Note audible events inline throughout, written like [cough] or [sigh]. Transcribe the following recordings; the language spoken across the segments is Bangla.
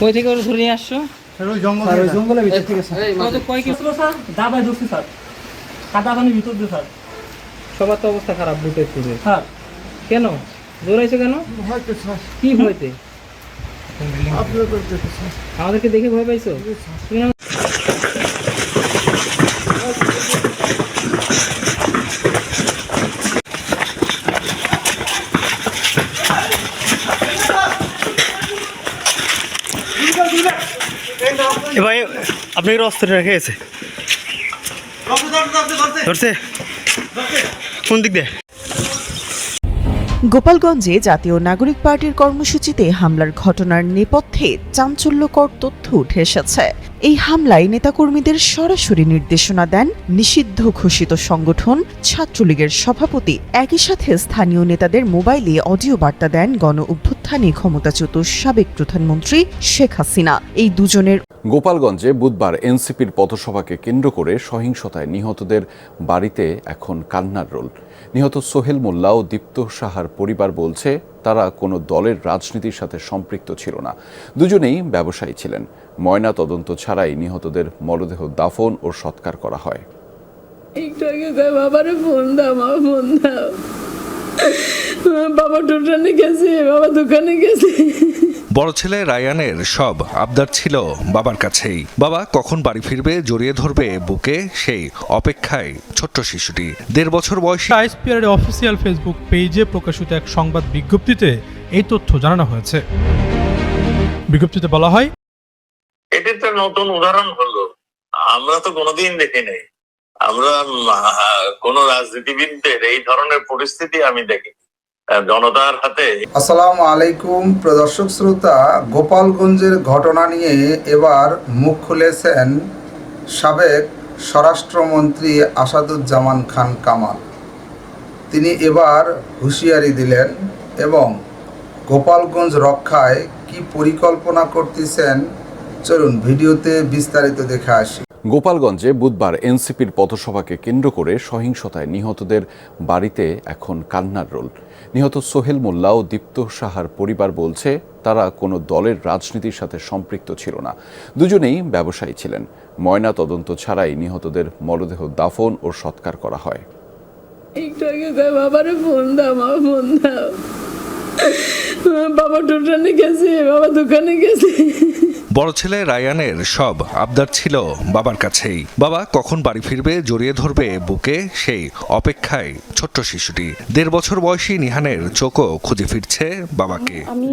কই থেকে ওরা ধরে নিয়ে আসছো ওই জঙ্গল স্যার ওই থেকে। জঙ্গলের ভিতর থেকে স্যার। কয় কেজি স্যার? দাবায় ঢুকছি স্যার। কাদা পানির ভিতর দিয়ে স্যার। সবার তো অবস্থা খারাপ বুটের থেকে স্যার। কেন? জোরাইছো কেন? হয়তো স্যার, কি স্যার। আমাদেরকে দেখে ভয় পাইছো তুমি না- এ ভাই আপনি এর অস্ত্র রেখে গেছে? ধরছে। কোন দিক দিয়ে? গোপালগঞ্জে জাতীয় নাগরিক পার্টির কর্মসূচিতে হামলার ঘটনার নেপথ্যে চাঞ্চল্যকর তথ্য উঠে এসেছে। এই হামলায় নেতাকর্মীদের সরাসরি নির্দেশনা দেন নিষিদ্ধ ঘোষিত সংগঠন। ছাত্রলীগের সভাপতি একই সাথে স্থানীয় নেতাদের মোবাইলে অডিও বার্তা দেন গণ অভ্যুত্থানে ক্ষমতাচ্যুত সাবেক প্রধানমন্ত্রী শেখ হাসিনা। এই দুজনের গোপালগঞ্জে বুধবার এনসিপির পথসভাকে কেন্দ্র করে সহিংসতায় নিহতদের বাড়িতে এখন কান্নার রোল। নিহত সোহেল মোল্লা ও দীপ্ত সাহার পরিবার বলছে, তারা কোনো দলের রাজনীতির সাথে সম্পৃক্ত ছিল না। দুজনেই ব্যবসায়ী ছিলেন। ময়না তদন্ত ছাড়াই নিহতদের মরদেহ দাফন ও সৎকার করা হয়। [laughs] বাবা টোটানে গেছে বাবা দোকানে গেছে। বড় ছেলে রায়ানের সব আবদার ছিল বাবার কাছেই। বাবা কখন বাড়ি ফিরবে জড়িয়ে ধরবে বুকে সেই অপেক্ষায় ছোট্ট শিশুটি। দেড় বছর বয়সী আইএসপিআর অফিসিয়াল ফেসবুক পেজে প্রকাশিত এক সংবাদ বিজ্ঞপ্তিতে এই তথ্য জানানো হয়েছে। বিজ্ঞপ্তিতে বলা হয় এটি তো নতুন উদাহরণ হলো। আমরা তো কোনোদিন দেখি নাই আমরা কোন রাজনীতিবিদদের এই ধরনের পরিস্থিতি আমি দেখি। জনতার হাতে আসসালামু আলাইকুম প্রদর্শক শ্রোতা, গোপালগঞ্জের ঘটনা নিয়ে এবার মুখ খুলেছেন সাবেক স্বরাষ্ট্রমন্ত্রী আসাদুজ্জামান খান কামাল। তিনি এবার হুঁশিয়ারি দিলেন এবং গোপালগঞ্জ রক্ষায় কি পরিকল্পনা করতেছেন, চলুন ভিডিওতে বিস্তারিত দেখে আসি। গোপালগঞ্জে বুধবার এনসিপির পথসভাকে কেন্দ্র করে সহিংসতায় নিহতদের বাড়িতে এখন কান্নার রোল। নিহত সোহেল মোল্লা ও দীপ্ত সাহার পরিবার বলছে, তারা কোনো দলের রাজনীতির সাথে সম্পৃক্ত ছিল না। দুজনেই ব্যবসায়ী ছিলেন। ময়না তদন্ত ছাড়াই নিহতদের মরদেহ দাফন ও সৎকার করা হয়। [laughs] বাবা টোটানে গেছে বাবা দোকানে গেছে। বড় ছেলে রায়ানের সব আবদার ছিল বাবার কাছেই। বাবা কখন বাড়ি ফিরবে জড়িয়ে ধরবে বুকে সেই অপেক্ষায় ছোট্ট শিশুটি। দেড় বছর বয়সী নিহানের চোখও খুঁজে ফিরছে বাবাকে। আমি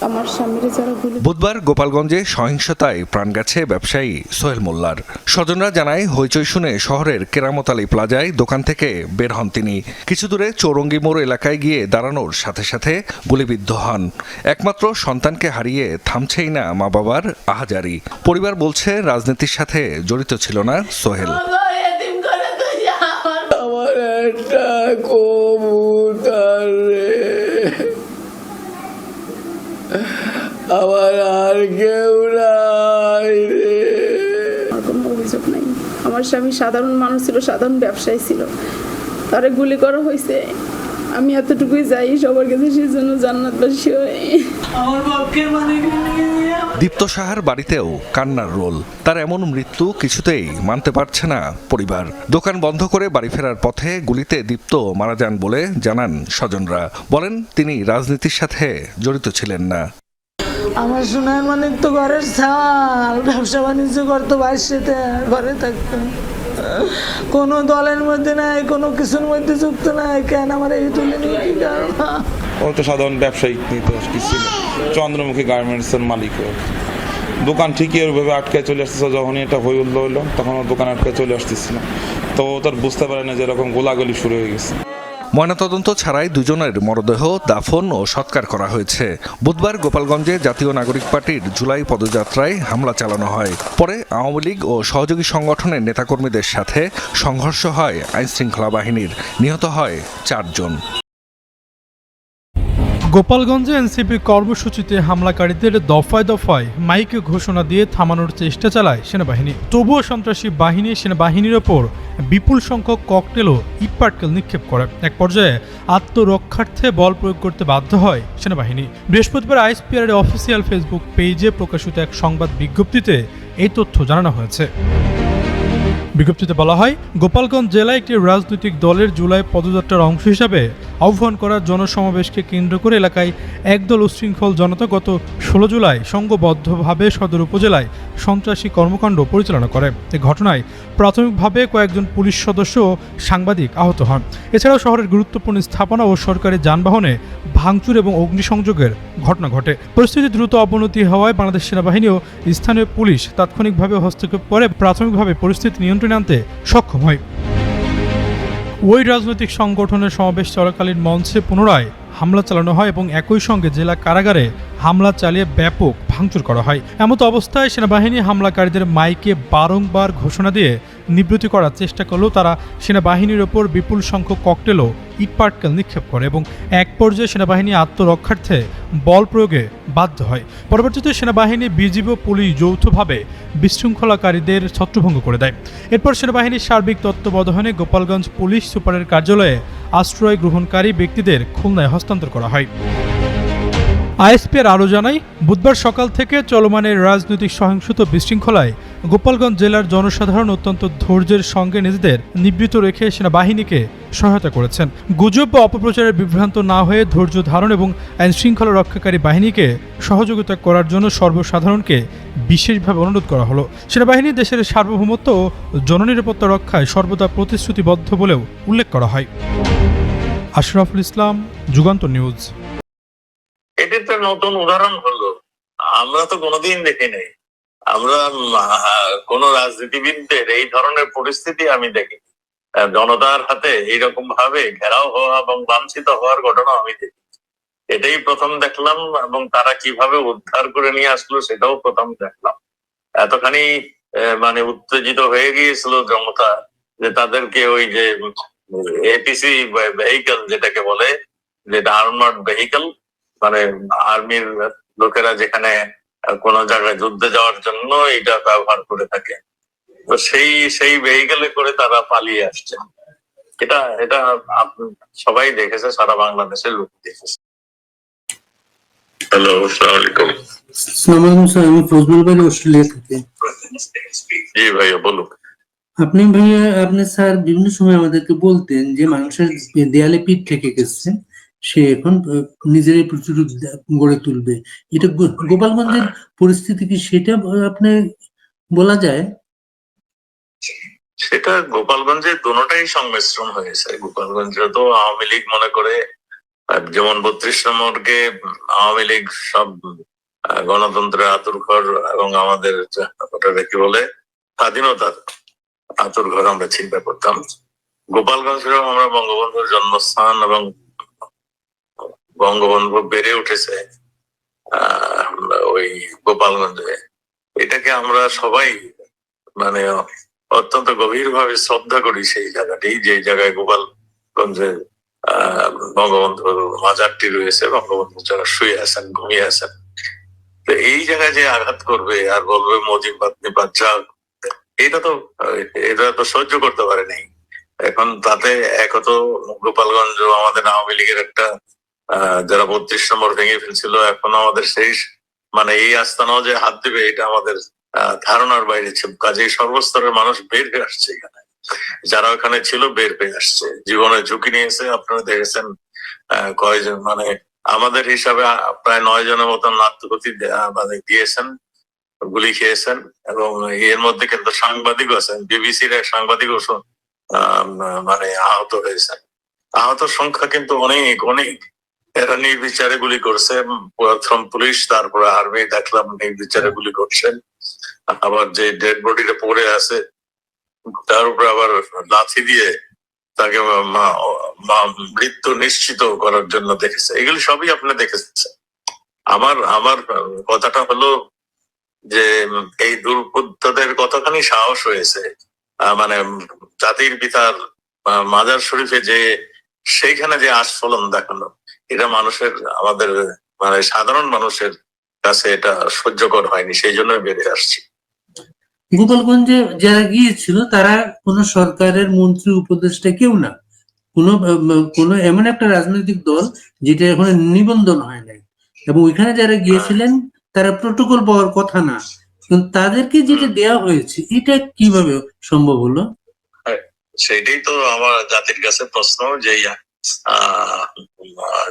আমার স্বামীর যারা গুলি বুধবার গোপালগঞ্জে সহিংসতায় প্রাণ গেছে ব্যবসায়ী সোহেল মোল্লার। স্বজনরা জানায় হইচই শুনে শহরের কেরামত আলী প্লাজায় দোকান থেকে বের হন তিনি। কিছু দূরে চৌরঙ্গি মোড় এলাকায় গিয়ে দাঁড়ানোর সাথে সাথে গুলিবিদ্ধ হন। একমাত্র সন্তানকে হারিয়ে থামছেই না মা বাবার আহাজারি। পরিবার বলছে রাজনীতির সাথে জড়িত ছিল না সোহেল। আমার একটা কবুতর রে। আমার আর কেউ নাই রে। আমার কোনো অভিযোগ নাই। আমার স্বামী সাধারণ মানুষ ছিল সাধারণ ব্যবসায়ী ছিল। তারে গুলি করা হয়েছে আমি এতটুকুই যাই সবার কাছে সেই জন্য জান্নাতবাসী হই। আমার পক্ষে মানে দীপ্ত সাহার বাড়িতেও কান্নার রোল। তার এমন মৃত্যু কিছুতেই মানতে পারছে না পরিবার। দোকান বন্ধ করে বাড়ি ফেরার পথে গুলিতে দীপ্ত মারা যান বলে জানান স্বজনরা। বলেন তিনি রাজনীতির সাথে জড়িত ছিলেন না। আমার সোনার মানে তো ঘরের ছাল, ব্যবসা বাণিজ্য করতো বাসিতে ঘরে থাকতো। কোনো দলের মধ্যে নাই, কোনো কিছুর মধ্যে যুক্ত নাই, কেন আমার এই তুলে নিয়ে কি ও তো সাধারণ ব্যবসায়িক নিতে কি ছিল চন্দ্রমুখী গার্মেন্টসের মালিক দোকান ঠিকই ওইভাবে আটকে চলে আসতেছে, যখনই এটা হই উল্লো হইল, তখন দোকান আটকে চলে আসতেছিল তো তার বুঝতে পারে না যে এরকম গোলাগুলি শুরু হয়ে গেছে। ময়নাতদন্ত ছাড়াই দুজনের মরদেহ দাফন ও সৎকার করা হয়েছে। বুধবার গোপালগঞ্জে জাতীয় নাগরিক পার্টির জুলাই পদযাত্রায় হামলা চালানো হয়। পরে আওয়ামী লীগ ও সহযোগী সংগঠনের নেতাকর্মীদের সাথে সংঘর্ষ হয় আইনশৃঙ্খলা বাহিনীর। নিহত হয় চারজন। গোপালগঞ্জে এনসিপি কর্মসূচিতে হামলাকারীদের দফায় দফায় মাইকে ঘোষণা দিয়ে থামানোর চেষ্টা চালায় সেনাবাহিনী। তবুও সন্ত্রাসী বাহিনী সেনাবাহিনীর ওপর বিপুল সংখ্যক ককটেল ও ইটপাটকেল নিক্ষেপ করে। এক পর্যায়ে আত্মরক্ষার্থে বল প্রয়োগ করতে বাধ্য হয় সেনাবাহিনী। বৃহস্পতিবার আইএসপিআর অফিসিয়াল ফেসবুক পেজে প্রকাশিত এক সংবাদ বিজ্ঞপ্তিতে এই তথ্য জানানো হয়েছে। বিজ্ঞপ্তিতে বলা হয়, গোপালগঞ্জ জেলায় একটি রাজনৈতিক দলের জুলাই পদযাত্রার অংশ হিসাবে আহ্বান করা জনসমাবেশকে কেন্দ্র করে এলাকায় একদল উশৃঙ্খল জনতা গত ষোলো জুলাই সংঘবদ্ধভাবে সদর উপজেলায় সন্ত্রাসী কর্মকাণ্ড পরিচালনা করে। এ ঘটনায় প্রাথমিকভাবে কয়েকজন পুলিশ সদস্য ও সাংবাদিক আহত হন। এছাড়াও শহরের গুরুত্বপূর্ণ স্থাপনা ও সরকারি যানবাহনে ভাঙচুর এবং অগ্নিসংযোগের ঘটনা ঘটে। পরিস্থিতি দ্রুত অবনতি হওয়ায় বাংলাদেশ সেনাবাহিনী ও স্থানীয় পুলিশ তাৎক্ষণিকভাবে হস্তক্ষেপ করে, প্রাথমিকভাবে পরিস্থিতি নিয়ন্ত্রণে আনতে সক্ষম হয়। ওই রাজনৈতিক সংগঠনের সমাবেশ চলাকালীন মঞ্চে পুনরায় হামলা চালানো হয় এবং একই সঙ্গে জেলা কারাগারে হামলা চালিয়ে ব্যাপক ভাঙচুর করা হয়। এমতো অবস্থায় সেনাবাহিনী হামলাকারীদের মাইকে বারংবার ঘোষণা দিয়ে নিবৃত্তি করার চেষ্টা করলেও তারা সেনাবাহিনীর ওপর বিপুল সংখ্যক ককটেল ও ইটপাটকেল নিক্ষেপ করে এবং এক পর্যায়ে সেনাবাহিনী আত্মরক্ষার্থে বল প্রয়োগে বাধ্য হয়। পরবর্তীতে সেনাবাহিনী বিজিবি ও পুলিশ যৌথভাবে বিশৃঙ্খলাকারীদের ছত্রভঙ্গ করে দেয়। এরপর সেনাবাহিনীর সার্বিক তত্ত্বাবধানে গোপালগঞ্জ পুলিশ সুপারের কার্যালয়ে আশ্রয় গ্রহণকারী ব্যক্তিদের খুলনায় হস্তান্তর করা হয়। আইএসপির আরও জানায়, বুধবার সকাল থেকে চলমানের রাজনৈতিক সহিংসত বিশৃঙ্খলায় গোপালগঞ্জ জেলার জনসাধারণ অত্যন্ত ধৈর্যের সঙ্গে নিজেদের নিবৃত রেখে সেনাবাহিনীকে সহায়তা করেছেন। গুজব বা অপপ্রচারের বিভ্রান্ত না হয়ে ধৈর্য ধারণ এবং আইন শৃঙ্খলা রক্ষাকারী বাহিনীকে সহযোগিতা করার জন্য সর্বসাধারণকে বিশেষভাবে অনুরোধ করা হলো। সেনাবাহিনী দেশের সার্বভৌমত্ব ও জননিরাপত্তা রক্ষায় সর্বদা প্রতিশ্রুতিবদ্ধ বলেও উল্লেখ করা হয়। আশরাফুল ইসলাম, যুগান্তর নিউজ। নতুন উদাহরণ হলো আমরা তো কোনোদিন দেখি নাই আমরা কোন রাজনীতিবিদদের এই ধরনের পরিস্থিতি আমি দেখি জনতার হাতে এইরকম ভাবে ঘেরাও হওয়া এবং লাঞ্ছিত হওয়ার ঘটনা আমি দেখি এটাই প্রথম দেখলাম এবং তারা কীভাবে উদ্ধার করে নিয়ে আসলো সেটাও প্রথম দেখলাম এতখানি মানে উত্তেজিত হয়ে গিয়েছিল জনতা যে তাদেরকে ওই যে এপিসি ভেহিকল যেটাকে বলে যেটা আর্মার্ড ভেহিকল মানে আর্মির লোকেরা যেখানে কোনো জায়গায় যুদ্ধে যাওয়ার জন্য এটা ব্যবহার করে থাকে। তো সেই সেই ভেহিকেলে করে তারা পালিয়ে আসছে। এটা এটা সবাই দেখেছে সারা বাংলাদেশের লোক দেখেছে। হ্যালো আসসালামু আলাইকুম। সালামালাইকুম স্যার। আমি ফজলুল ভাই অস্ট্রেলিয়া থেকে। জি ভাইয়া বলুন। আপনি ভাইয়া আপনি স্যার বিভিন্ন সময় আমাদেরকে বলতেন যে মানুষের দেয়ালে পিঠ থেকে গেছে। সে এখন আহ, নিজেরই প্রচুর গড়ে তুলবে। এটা গোপালগঞ্জের পরিস্থিতি কি সেটা আপনি বলা যায়? সেটা গোপালগঞ্জে দুটাই সংমিশ্রণ হয়েছে। গোপালগঞ্জে তো আওয়ামী লীগ মনে করে যেমন বত্রিশ নম্বরকে আওয়ামী লীগ সব গণতন্ত্রের আতুর ঘর এবং আমাদের কি বলে স্বাধীনতার আতুর ঘর আমরা চিন্তা করতাম। গোপালগঞ্জেও আমরা বঙ্গবন্ধুর জন্মস্থান এবং বঙ্গবন্ধু বেড়ে উঠেছে ওই গোপালগঞ্জে। এটাকে আমরা সবাই মানে অত্যন্ত গভীরভাবে শ্রদ্ধা করি সেই জায়গাটি, যে জায়গায় গোপালগঞ্জে বঙ্গবন্ধুর মাজারটি রয়েছে, বঙ্গবন্ধু যারা শুয়ে আছেন, ঘুমিয়ে আছেন। তো এই জায়গায় যে আঘাত করবে, আর বলবে মজিবাদ বাচ্চা এটা তো এটা তো সহ্য করতে পারে এখন তাতে একত গোপালগঞ্জ আমাদের আওয়ামী লীগের একটা যারা বত্রিশ নম্বর ভেঙে ফেলছিল, এখন আমাদের সেই মানে এই আস্তানাও যে হাত দিবে, এটা আমাদের ধারণার বাইরে ছিল। কাজেই সর্বস্তরের মানুষ বের হয়ে আসছে এখানে। যারা ওখানে ছিল বের হয়ে আসছে। জীবনে ঝুঁকি নিয়েছে, আপনারা দেখেছেন কয়জন মানে আমাদের হিসাবে প্রায় নয় জনের মতন আত্মগতি মানে দিয়েছেন, গুলি খেয়েছেন, এবং এর মধ্যে কিন্তু সাংবাদিক আছেন, বিবিসির এক সাংবাদিক মানে আহত হয়েছেন। আহত সংখ্যা কিন্তু অনেক অনেক। এরা নির্বিচারে গুলি করছে। প্রথম পুলিশ, তারপরে আর্মি দেখলাম নির্বিচারে গুলি করছেন আবার যে ডেড বডিটা পড়ে আছে, তার উপরে আবার লাথি দিয়ে তাকে মৃত্যু নিশ্চিত করার জন্য দেখেছে। এগুলি সবই আপনি দেখেছেন। আমার আমার কথাটা হলো যে এই দুর্বৃত্তদের কতখানি সাহস হয়েছে। মানে জাতির পিতার মাজার শরীফে যে, সেইখানে যে আস্ফলন দেখানো। এটা মানুষের আমাদের মানে সাধারণ মানুষের কাছে এটা সহ্যকর হয়নি সেই জন্য বেরিয়ে আসছি। গোপালগঞ্জে যারা গিয়েছিল তারা কোনো সরকারের মন্ত্রী উপদেষ্টা কেউ না। কোনো কোনো এমন একটা রাজনৈতিক দল যেটা এখন নিবন্ধন হয় নাই। এবং ওইখানে যারা গিয়েছিলেন তারা প্রোটোকল পাওয়ার কথা না। কিন্তু তাদেরকে যেটা দেওয়া হয়েছে এটা কীভাবে সম্ভব হলো? সেটাই তো আমার জাতির কাছে প্রশ্ন যে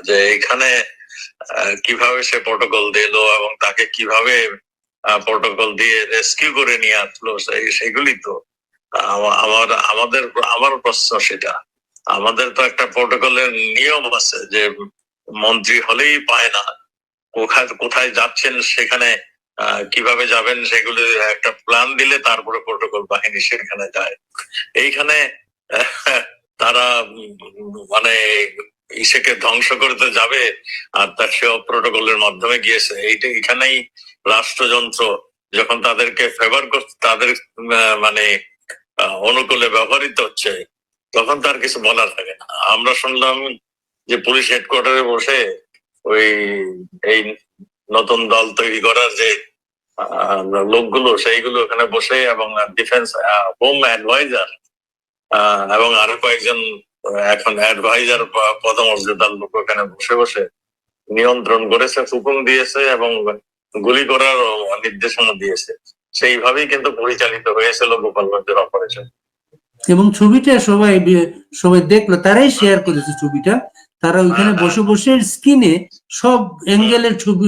যে এখানে কীভাবে সে প্রোটোকল দিলো এবং তাকে কীভাবে প্রোটোকল দিয়ে রেস্কিউ করে নিয়ে আসলো সেগুলি তো আমার, আমাদের, আমার প্রশ্ন সেটা। আমাদের তো একটা প্রোটোকলের নিয়ম আছে যে মন্ত্রী হলেই পায় না। কোথায় কোথায় যাচ্ছেন সেখানে কীভাবে যাবেন সেগুলি একটা প্ল্যান দিলে তারপরে প্রোটোকল বাহিনী সেখানে যায়। এইখানে তারা মানে ইসেকে ধ্বংস করতে যাবে আর তার সেও প্রোটোকলের মাধ্যমে গিয়েছে। এইটা এখানেই রাষ্ট্রযন্ত্র যখন তাদেরকে ফেভার করছে, তাদের মানে অনুকূলে ব্যবহৃত হচ্ছে, তখন তার কিছু বলার থাকে না। আমরা শুনলাম যে পুলিশ হেডকোয়ার্টারে বসে ওই, এই নতুন দল তৈরি করার যে লোকগুলো, সেইগুলো ওখানে বসে এবং ডিফেন্স হোম অ্যাডভাইজার এবং আরও কয়েকজন এখন অ্যাডভাইজার পদমর্যাদার লোক ওখানে বসে বসে নিয়ন্ত্রণ করেছে হুকুম দিয়েছে এবং গুলি করার নির্দেশনা দিয়েছে। সেইভাবেই কিন্তু পরিচালিত হয়েছিল গোপালগঞ্জের অপারেশন এবং ছবিটা সবাই সবাই দেখল তারাই শেয়ার করেছে ছবিটা। তারা ওইখানে বসে বসে স্ক্রিনে সব অ্যাঙ্গেলের ছবি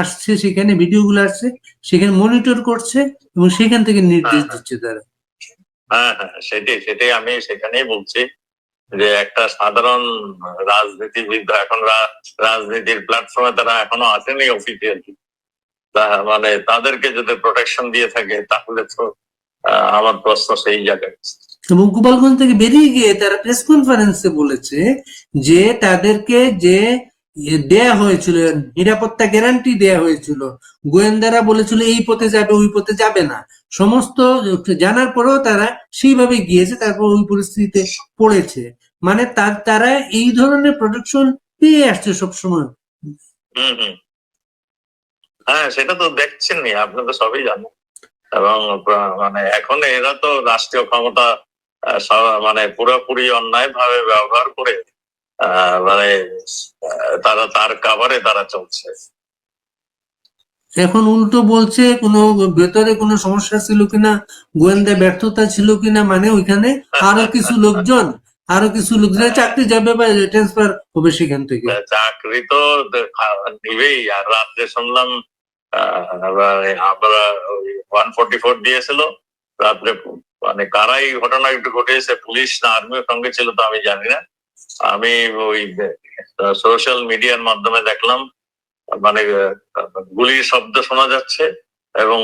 আসছে সেখানে ভিডিও গুলো আসছে সেখানে মনিটর করছে এবং সেখান থেকে নির্দেশ দিচ্ছে তারা। হ্যাঁ হ্যাঁ সেটাই সেটাই আমি সেখানেই বলছি যে একটা সাধারণ রাজনীতিবিদ, এখন রাজনীতির প্ল্যাটফর্মে তারা এখনও আসেনি অফিসিয়ালি মানে তাদেরকে যদি প্রোটেকশন দিয়ে থাকে, তাহলে তো আমার প্রশ্ন সেই জায়গায়। এবং গোপালগঞ্জ থেকে বেরিয়ে গিয়ে তারা প্রেস কনফারেন্সে বলেছে যে তাদেরকে যে দেয়া হয়েছিল, নিরাপত্তা গ্যারান্টি দেয়া হয়েছিল। গোয়েন্দারা বলেছিল, এই পথে যাবে, ওই পথে যাবে না। সমস্ত জানার পরেও তারা সেইভাবে গিয়েছে, তারপর ওই পরিস্থিতিতে পড়েছে। মানে তার, তারা এই ধরনের প্রোটেকশন পেয়ে আসছে সবসময়। হ্যাঁ সেটা তো দেখছেনই, আপনি তো সবই জানেন। এবং মানে এখন এরা তো রাষ্ট্রীয় ক্ষমতা মানে পুরোপুরি অন্যায় ভাবে ব্যবহার করে মানে তারা তার কাভারে তারা চলছে। এখন উল্টো বলছে কোনো ভেতরে কোনো সমস্যা ছিল কিনা গোয়েন্দা ব্যর্থতা ছিল কিনা মানে ওইখানে আরও কিছু লোকজন আরও কিছু লোকজন চাকরি যাবে বা ট্রান্সফার হবে সেখান থেকে। চাকরি তো নিবেই আর রাত্রে শুনলাম আহ, মানে আমরা ওয়ান ফোর্টি ফোর দিয়েছিল রাত্রে মানে কারাই ঘটনা একটু ঘটেছে পুলিশ না আর্মির সঙ্গে ছিল তো আমি জানি না। আমি ওই সোশ্যাল মিডিয়ার মাধ্যমে দেখলাম মানে গুলির শব্দ শোনা যাচ্ছে এবং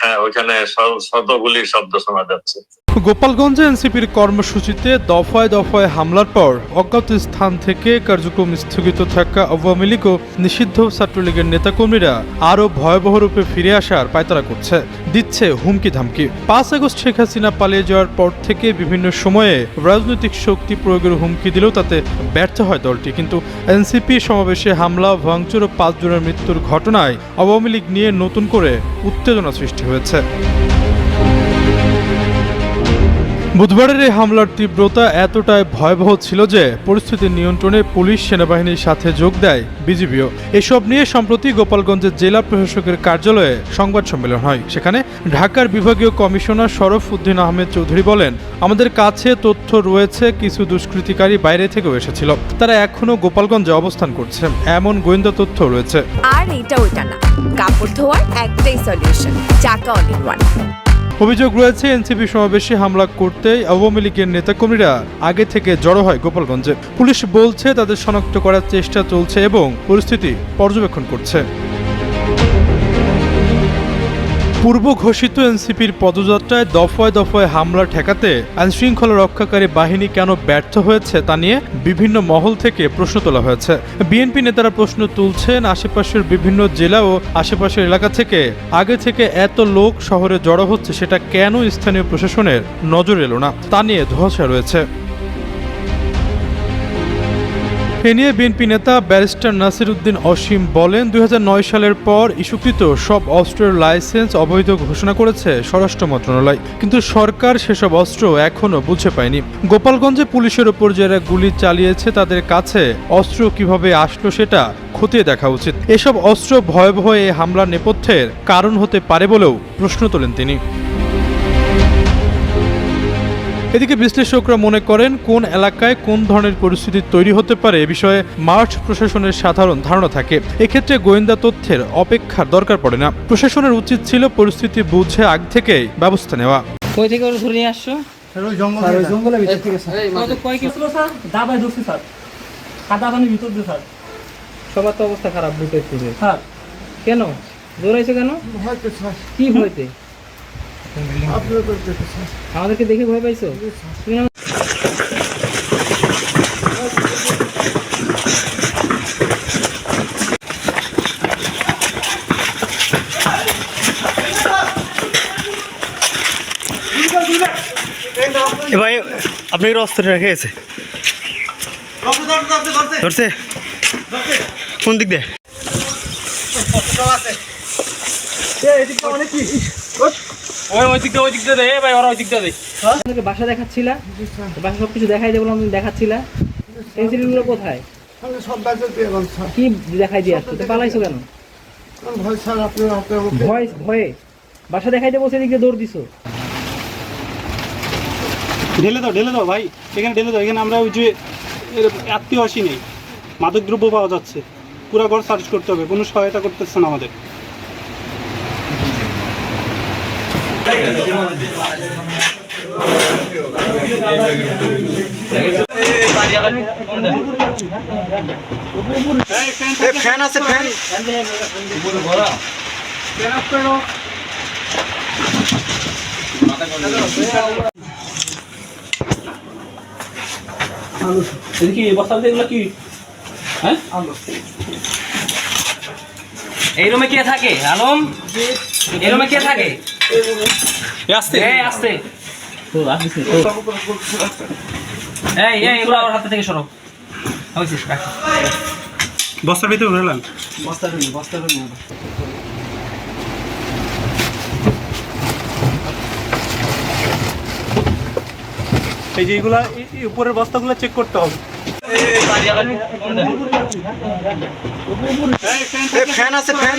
হ্যাঁ ওইখানে শ- শত গুলির শব্দ শোনা যাচ্ছে। গোপালগঞ্জে এনসিপির কর্মসূচিতে দফায় দফায় হামলার পর অজ্ঞাত স্থান থেকে কার্যক্রম স্থগিত থাকা আওয়ামী লীগ ও নিষিদ্ধ ছাত্রলীগের নেতাকর্মীরা আরও ভয়াবহ রূপে ফিরে আসার পায়তারা করছে, দিচ্ছে হুমকি ধামকি পাঁচ আগস্ট শেখ হাসিনা পালিয়ে যাওয়ার পর থেকে বিভিন্ন সময়ে রাজনৈতিক শক্তি প্রয়োগের হুমকি দিলেও তাতে ব্যর্থ হয় দলটি। কিন্তু এনসিপি সমাবেশে হামলা, ভাঙচুর ও পাঁচজনের মৃত্যুর ঘটনায় আওয়ামী লীগ নিয়ে নতুন করে উত্তেজনা সৃষ্টি হয়েছে। বুধবারের এই হামলার তীব্রতা এতটাই ভয়াবহ ছিল যে পরিস্থিতি নিয়ন্ত্রণে পুলিশ সেনাবাহিনীর সাথে যোগ দেয় বিজিবিও। এসব নিয়ে সম্প্রতি গোপালগঞ্জের জেলা প্রশাসকের কার্যালয়ে সংবাদ সম্মেলন হয়। সেখানে ঢাকার বিভাগীয় কমিশনার শরফ উদ্দিন আহমেদ চৌধুরী বলেন, আমাদের কাছে তথ্য রয়েছে, কিছু দুষ্কৃতিকারী বাইরে থেকেও এসেছিল। তারা এখনও গোপালগঞ্জে অবস্থান করছে। এমন গোয়েন্দা তথ্য রয়েছে। আর এটা ওইটা না। কাপড় ধোয়ার একটাই সলিউশন চাকা অল অভিযোগ রয়েছে, এনসিপি সমাবেশে হামলা করতে আওয়ামী লীগের নেতাকর্মীরা আগে থেকে জড়ো হয় গোপালগঞ্জে। পুলিশ বলছে, তাদের শনাক্ত করার চেষ্টা চলছে এবং পরিস্থিতি পর্যবেক্ষণ করছে। পূর্ব ঘোষিত এনসিপির পদযাত্রায় দফায় দফায় হামলা ঠেকাতে আইনশৃঙ্খলা রক্ষাকারী বাহিনী কেন ব্যর্থ হয়েছে তা নিয়ে বিভিন্ন মহল থেকে প্রশ্ন তোলা হয়েছে। বিএনপি নেতারা প্রশ্ন তুলছেন, আশেপাশের বিভিন্ন জেলা ও আশেপাশের এলাকা থেকে আগে থেকে এত লোক শহরে জড়ো হচ্ছে, সেটা কেন স্থানীয় প্রশাসনের নজর এলো না? তা নিয়ে ধোঁয়াশা রয়েছে। এ নিয়ে বিএনপি নেতা ব্যারিস্টার নাসির উদ্দিন অসীম বলেন, দুই হাজার নয় সালের পর ইস্যুকৃত সব অস্ত্রের লাইসেন্স অবৈধ ঘোষণা করেছে স্বরাষ্ট্র মন্ত্রণালয়। কিন্তু সরকার সেসব অস্ত্র এখনও বুঝে পায়নি। গোপালগঞ্জে পুলিশের ওপর যারা গুলি চালিয়েছে তাদের কাছে অস্ত্র কীভাবে আসলো সেটা খতিয়ে দেখা উচিত। এসব অস্ত্র ভয়াবহ এই হামলার নেপথ্যের কারণ হতে পারে বলেও প্রশ্ন তোলেন তিনি। এদিকে বিশ্লেষকরা মনে করেন কোন এলাকায় কোন ধরনের পরিস্থিতি তৈরি হতে পারে এ বিষয়ে মার্চ প্রশাসনের সাধারণ ধারণা থাকে। এক্ষেত্রে গোয়েন্দা তথ্যের অপেক্ষার দরকার পড়ে না। প্রশাসনের উচিত ছিল পরিস্থিতি বুঝে আগ থেকেই ব্যবস্থা নেওয়া। কই থেকে ওরা নিয়ে আসছো? ওই জঙ্গল স্যার ওই থেকে। জঙ্গলের ভিতর থেকে স্যার। কত কয় কিছু স্যার? দাবায় ঢুকছি স্যার। কাদা পানির ভিতর দিয়ে স্যার। সবার তো অবস্থা খারাপ স্যার। কেন? কেন? কি স্যার আমাদেরকে দেখে ভয় পাইছো তুমি না এ ভাই আপনি অস্ত্র রেখে গেছে ধরছে কোন দিক দিয়ে আমাদেরকে বাসা দেখাচ্ছিলা? বাসা সব কিছু দেখাই দেবো দেখাচ্ছিলা। পেন্সিলগুলো কোথায়? সব দিয়ে গেলাম স্যার। কি দেখাই দিয়ে আসছো? তো পালাইছো কেন? ভয় স্যার আপনার আপনার ভয় ভয়ে। বাসা দেখাই দেবো সেদিকে দৌড় দিছো। ঢেলে দাও ঢেলে দাও ভাই। এখানে ঢেলে দাও এখানে আমরা ওই যে এর আত্মীয় আসি নেই। মাদকদ্রব্য পাওয়া যাচ্ছে। পুরা ঘর সার্চ করতে হবে কোনো সহায়তা করতেছে না আমাদের। ফ্যান আছে, ফ্যান। এই এগুলো কি? হ্যাঁ? এই রুমে কে থাকে? আলম? এই রুমে কে থাকে? আসতে। এই আসতে। এই এই এগুলো ওর হাতে থেকে সরো। হয়েছিস রাখ। বস্তার ভিতরে ঘুরলাম এই যে এইগুলা এই- এই উপরের বস্তাগুলো চেক করতে হবে। ফ্যান আছে ফ্যান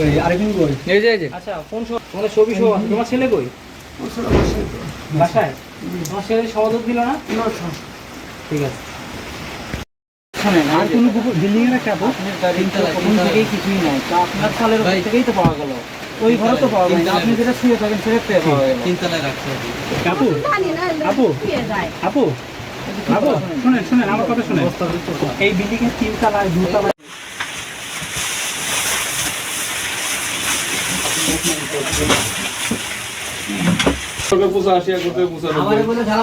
ওই আরেকদিন বই এই যে এই যে। আচ্ছা ফোন সহ তোমাদের ছবি সহ তোমার ছেলে কই? বাসায়? তোমার ছেলে সমাদক দিল না? না ঠিক আছে। আর কোনো বিল্ডিং এর একটা থেকেই কিছুই নাই। তো আপনার সালের থেকেই তো পাওয়া গেল। ওই ঘরে তো পাওয়া গেল আপনি যেটা শুয়ে থাকেন সেটা পেয়ে পাওয়া গেল। আপু আপু আপু আপু শুনেন শুনেন আমার কথা শুনেন। এই বিল্ডিং এর তিন তলায় দু তলায় আমারে বলে ঝালাবো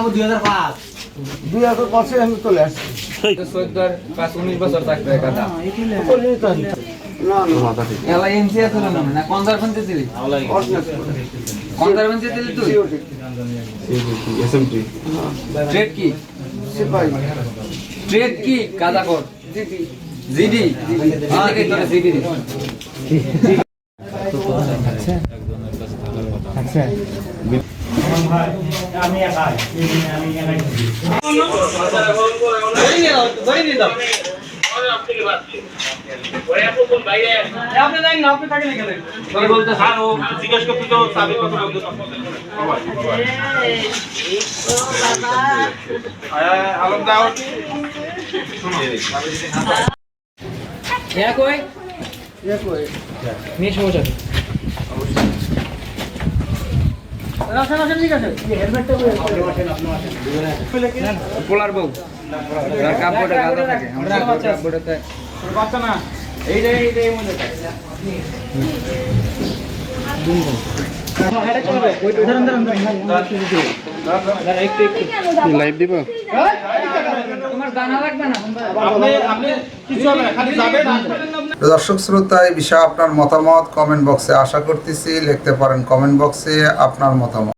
দুই হাজার পাঁচ। দুই হাজার পাঁচে আমি চলে আসছি। পাঁচ উনিশ বছর থাকবে ট্রেড কি? সিপাহী ট্রেড কি? কাজা কর হ্যাঁ জিডি আপনি থাকেন এখানে বলতে স্যার ও জিজ্ঞেস করতে তো সাবির কথা বলতে এক ওই এক ওই নিয়ে সমস্যা নেই। আসেন আসেন ঠিক আছে হেলমেটটা পোলার বউ বাচ্চা না এইটা এইটা এই লাইভ দিব তোমার জানা লাগবে না আপনি আপনি কিছু হবে না খালি যাবেন দর্শক শ্রোতা, এই বিষয়ে আপনার মতামত কমেন্ট বক্সে আশা করতেছি, লিখতে পারেন কমেন্ট বক্সে আপনার মতামত।